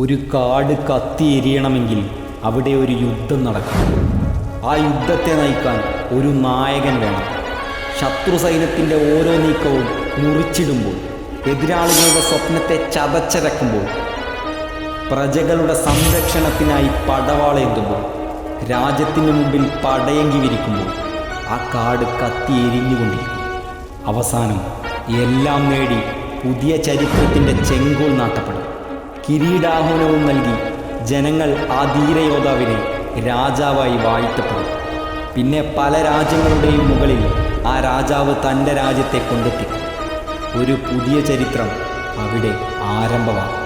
ഒരു കാട് കത്തിയെരിയണമെങ്കിൽ അവിടെ ഒരു യുദ്ധം നടക്കണം ആ യുദ്ധത്തെ നയിക്കാൻ ഒരു നായകൻ വേണം. ശത്രു സൈന്യത്തിന്റെ ഓരോ നീക്കവും മുറിച്ചിടുമ്പോൾ എതിരാളികളുടെ സ്വപ്നത്തെ ചതച്ചരക്കുമ്പോൾ പ്രജകളുടെ സംരക്ഷണത്തിനായി പടവാളേന്തുമ്പോൾ രാജ്യത്തിന് മുമ്പിൽ പടയങ്കി വിരിക്കുമ്പോൾ ആ കാട് കത്തി എരിഞ്ഞുകൊണ്ടിരിക്കും. അവസാനം എല്ലാം നേടി പുതിയ ചരിത്രത്തിന്റെ ചെങ്കോൾ നാട്ടപ്പെടും. കിരീടാഹ്വാനവും നൽകി ജനങ്ങൾ ആ ധീരയോദ്ധാവിനെ രാജാവായി വാഴ്ത്തപ്പെടും. പിന്നെ പല രാജ്യങ്ങളുടെയും മുകളിൽ ആ രാജാവ് തന്റെ രാജ്യത്തെ കൊണ്ടെത്തിക്കും ഒരു പുതിയ ചരിത്രം അവിടെ ആരംഭമാകും.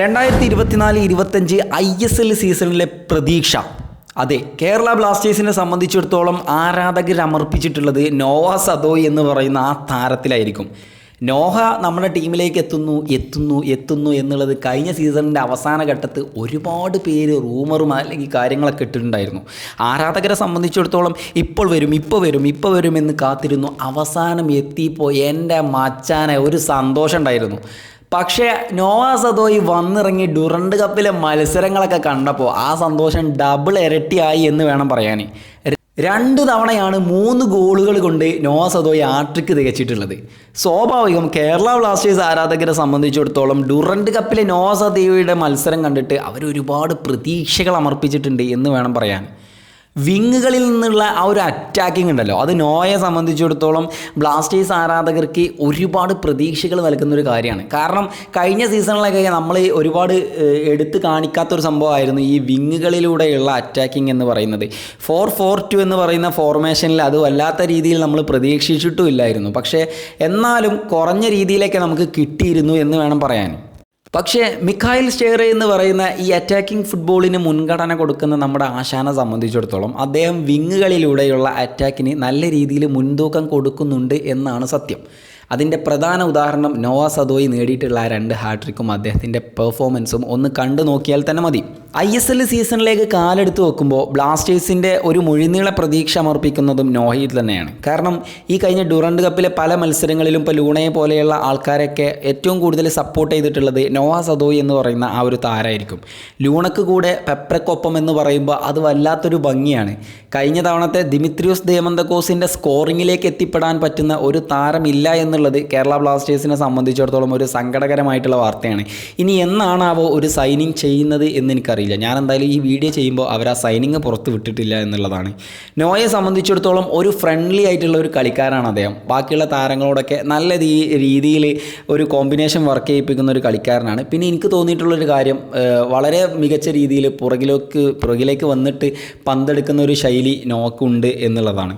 രണ്ടായിരത്തി ഇരുപത്തിനാല് ഇരുപത്തഞ്ച് ഐ എസ് എൽ സീസണിലെ പ്രതീക്ഷ. അതെ കേരള ബ്ലാസ്റ്റേഴ്സിനെ സംബന്ധിച്ചിടത്തോളം ആരാധകർ അമർപ്പിച്ചിട്ടുള്ളത് നോവ സദോയ് എന്ന് പറയുന്ന ആ താരത്തിലായിരിക്കും. നോഹ നമ്മുടെ ടീമിലേക്ക് എത്തുന്നു എത്തുന്നു എത്തുന്നു എന്നുള്ളത് കഴിഞ്ഞ സീസണിന്റെ അവസാന ഘട്ടത്ത് ഒരുപാട് പേര് റൂമറും അല്ലെങ്കിൽ കാര്യങ്ങളൊക്കെ ഇട്ടിട്ടുണ്ടായിരുന്നു. ആരാധകരെ സംബന്ധിച്ചിടത്തോളം ഇപ്പോൾ വരും ഇപ്പോൾ വരും ഇപ്പോൾ വരുമെന്ന് കാത്തിരുന്നു. അവസാനം എത്തിയപ്പോൾ എന്റെ മച്ചാനെ ഒരു സന്തോഷം ഉണ്ടായിരുന്നു. പക്ഷേ നോവാ സദോയി വന്നിറങ്ങി ഡുറണ്ട് കപ്പിലെ മത്സരങ്ങളൊക്കെ കണ്ടപ്പോൾ ആ സന്തോഷം ഡബിൾ ഇരട്ടിയായി എന്ന് വേണം പറയാൻ രണ്ട് തവണയാണ് മൂന്ന് ഗോളുകൾ കൊണ്ട് നോവ സദോയി ആട്രിക്ക് തികച്ചിട്ടുള്ളത്. സ്വാഭാവികം കേരള ബ്ലാസ്റ്റേഴ്സ് ആരാധകരെ സംബന്ധിച്ചിടത്തോളം ഡുറണ്ട് കപ്പിലെ നോവ സദോയുടെ മത്സരം കണ്ടിട്ട് അവർ ഒരുപാട് പ്രതീക്ഷകൾ അമർപ്പിച്ചിട്ടുണ്ട് എന്ന് വേണം പറയാൻ വിങ്ങുകളിൽ നിന്നുള്ള ആ ഒരു അറ്റാക്കിംഗ് ഉണ്ടല്ലോ. അത് നോയെ സംബന്ധിച്ചിടത്തോളം ബ്ലാസ്റ്റേഴ്സ് ആരാധകർക്ക് ഒരുപാട് പ്രതീക്ഷകൾ നൽകുന്ന ഒരു കാര്യമാണ്. കാരണം കഴിഞ്ഞ സീസണിലൊക്കെ നമ്മൾ ഒരുപാട് എടുത്തു കാണിക്കാത്തൊരു സംഭവമായിരുന്നു ഈ വിങ്ങുകളിലൂടെയുള്ള അറ്റാക്കിംഗ് എന്ന് പറയുന്നത്. ഫോർ ഫോർ ടു എന്ന് പറയുന്ന ഫോർമേഷനിൽ അത് വല്ലാത്ത രീതിയിൽ നമ്മൾ പ്രതീക്ഷിച്ചിട്ടും ഇല്ലായിരുന്നു. പക്ഷേ എന്നാലും കുറഞ്ഞ രീതിയിലൊക്കെ നമുക്ക് കിട്ടിയിരുന്നു എന്ന് വേണം പറയാൻ. പക്ഷേ മിഖായിൽ സ്റ്റേറെ എന്ന് പറയുന്ന ഈ അറ്റാക്കിംഗ് ഫുട്ബോളിന് മുൻഗണന കൊടുക്കുന്ന നമ്മുടെ ആശാനെ സംബന്ധിച്ചിടത്തോളം അദ്ദേഹം വിങ്ങുകളിലൂടെയുള്ള അറ്റാക്കിന് നല്ല രീതിയിൽ മുൻതൂക്കം കൊടുക്കുന്നുണ്ട് എന്നാണ് സത്യം. അതിന്റെ പ്രധാന ഉദാഹരണം നോവ സദോയി നേടിയിട്ടുള്ള രണ്ട് ഹാട്രിക്കും അദ്ദേഹത്തിന്റെ പെർഫോമൻസും ഒന്ന് കണ്ടു നോക്കിയാൽ തന്നെ മതി. ഐ എസ് എൽ സീസണിലേക്ക് കാലെടുത്ത് വെക്കുമ്പോൾ ബ്ലാസ്റ്റേഴ്സിന്റെ ഒരു മുഴുനീള പ്രതീക്ഷ അമർപ്പിക്കുന്നതും നോഹയിൽ തന്നെയാണ്. കാരണം ഈ കഴിഞ്ഞ ഡുറണ്ട് കപ്പിലെ പല മത്സരങ്ങളിലും ഇപ്പോൾ ലൂണയെ പോലെയുള്ള ആൾക്കാരൊക്കെ ഏറ്റവും കൂടുതൽ സപ്പോർട്ട് ചെയ്തിട്ടുള്ളത് നോവ സദോയ് എന്ന് പറയുന്ന ആ ഒരു താരമായിരിക്കും. ലൂണക്ക് കൂടെ പെപ്രക്കൊപ്പം എന്ന് പറയുമ്പോൾ അത് വല്ലാത്തൊരു ഭംഗിയാണ്. കഴിഞ്ഞ തവണത്തെ ദിമിത്രിയോസ് ദേമന്തക്കോസിന്റെ സ്കോറിങ്ങിലേക്ക് എത്തിപ്പെടാൻ പറ്റുന്ന ഒരു താരമില്ല എന്നുള്ളത് കേരള ബ്ലാസ്റ്റേഴ്സിനെ സംബന്ധിച്ചിടത്തോളം ഒരു സങ്കടകരമായിട്ടുള്ള വാർത്തയാണ്. ഇനി എന്നാണാവോ ഒരു സൈനിങ് ചെയ്യുന്നത് എന്ന് എനിക്കറിയില്ല ഞാൻ എന്തായാലും ഈ വീഡിയോ ചെയ്യുമ്പോൾ അവർ ആ സൈനിങ് പുറത്ത് വിട്ടിട്ടില്ല എന്നുള്ളതാണ്. നോയെ സംബന്ധിച്ചിടത്തോളം ഒരു ഫ്രണ്ട്ലി ആയിട്ടുള്ള ഒരു കളിക്കാരാണ് അദ്ദേഹം. ബാക്കിയുള്ള താരങ്ങളോടൊക്കെ നല്ല രീതിയിൽ ഒരു കോമ്പിനേഷൻ വർക്ക് ചെയ്യിപ്പിക്കുന്ന ഒരു കളിക്കാരനാണ്. പിന്നെ എനിക്ക് തോന്നിയിട്ടുള്ളൊരു കാര്യം വളരെ മികച്ച രീതിയിൽ പുറകിലേക്ക് പുറകിലേക്ക് വന്നിട്ട് പന്തെടുക്കുന്ന ഒരു ശൈലി നോക്കുണ്ട് എന്നുള്ളതാണ്.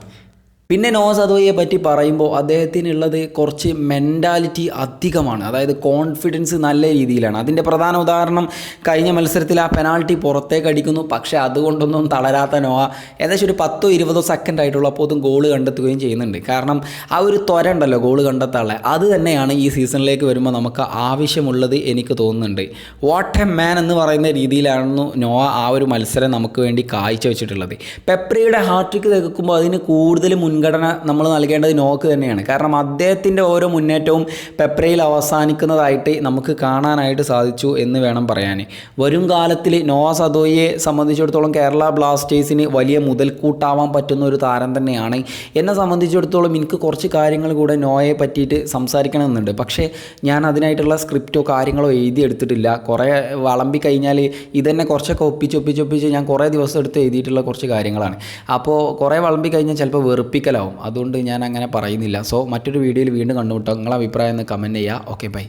പിന്നെ നോസ് അതോയെ പറ്റി പറയുമ്പോൾ അദ്ദേഹത്തിനുള്ളത് കുറച്ച് മെന്റാലിറ്റി അധികമാണ്. അതായത് കോൺഫിഡൻസ് നല്ല രീതിയിലാണ്. അതിന്റെ പ്രധാന ഉദാഹരണം കഴിഞ്ഞ മത്സരത്തിൽ ആ പെനാൾട്ടി പുറത്തേക്ക് അടിക്കുന്നു. പക്ഷേ അതുകൊണ്ടൊന്നും തളരാത്ത നോവ ഏകദേശം ഒരു പത്തോ ഇരുപതോ സെക്കൻഡ് ആയിട്ടുള്ള. അപ്പോൾ ഗോൾ കണ്ടെത്തുകയും ചെയ്യുന്നുണ്ട്. കാരണം ആ ഒരു ത്വര ഉണ്ടല്ലോ ഗോൾ കണ്ടെത്താനുള്ള. അത് തന്നെയാണ് ഈ സീസണിലേക്ക് വരുമ്പോൾ നമുക്ക് ആവശ്യമുള്ളത് എനിക്ക് തോന്നുന്നുണ്ട്. വാട്ട് എ മാൻ എന്ന് പറയുന്ന രീതിയിലായിരുന്നു നോവ ആ ഒരു മത്സരം നമുക്ക് വേണ്ടി കാഴ്ച വെച്ചിട്ടുള്ളത് പെപ്രയുടെ ഹാട്രിക്ക് തികക്കുമ്പോൾ അതിന് കൂടുതൽ മുൻഗണന നമ്മൾ നൽകേണ്ടത് നോക്ക് തന്നെയാണ്. കാരണം അദ്ദേഹത്തിന്റെ ഓരോ മുന്നേറ്റവും പെപ്രയിൽ അവസാനിക്കുന്നതായിട്ട് നമുക്ക് കാണാനായിട്ട് സാധിച്ചു എന്ന് വേണം പറയാൻ. വരും കാലത്തിൽ നോവ സദോയെ സംബന്ധിച്ചിടത്തോളം കേരള ബ്ലാസ്റ്റേഴ്സിന് വലിയ മുതൽക്കൂട്ടാവാൻ പറ്റുന്ന ഒരു താരം തന്നെയാണ്. എന്നെ സംബന്ധിച്ചിടത്തോളം എനിക്ക് കുറച്ച് കാര്യങ്ങൾ കൂടെ നോയെ പറ്റിയിട്ട് സംസാരിക്കണമെന്നുണ്ട്. പക്ഷേ ഞാൻ അതിനായിട്ടുള്ള സ്ക്രിപ്റ്റോ കാര്യങ്ങളോ എഴുതിയെടുത്തിട്ടില്ല. കുറേ വളമ്പി കഴിഞ്ഞാൽ ഇതന്നെ കുറച്ചൊക്കെ ഒപ്പിച്ച് ഒപ്പിച്ച് ഒപ്പിച്ച് ഞാൻ കുറേ ദിവസം എടുത്ത് എഴുതിയിട്ടുള്ള കുറച്ച് കാര്യങ്ങളാണ്. അപ്പോൾ കുറേ വളമ്പി കഴിഞ്ഞാൽ ചിലപ്പോൾ വെറുപ്പിക്കലാവും അതുകൊണ്ട് ഞാൻ അങ്ങനെ പറയുന്നില്ല. സോ മറ്റൊരു വീഡിയോയിൽ വീണ്ടും കണ്ടുമുട്ടാം. നിങ്ങളുടെ അഭിപ്രായം ഒന്ന് കമന്റ് ചെയ്യുക. Okay bye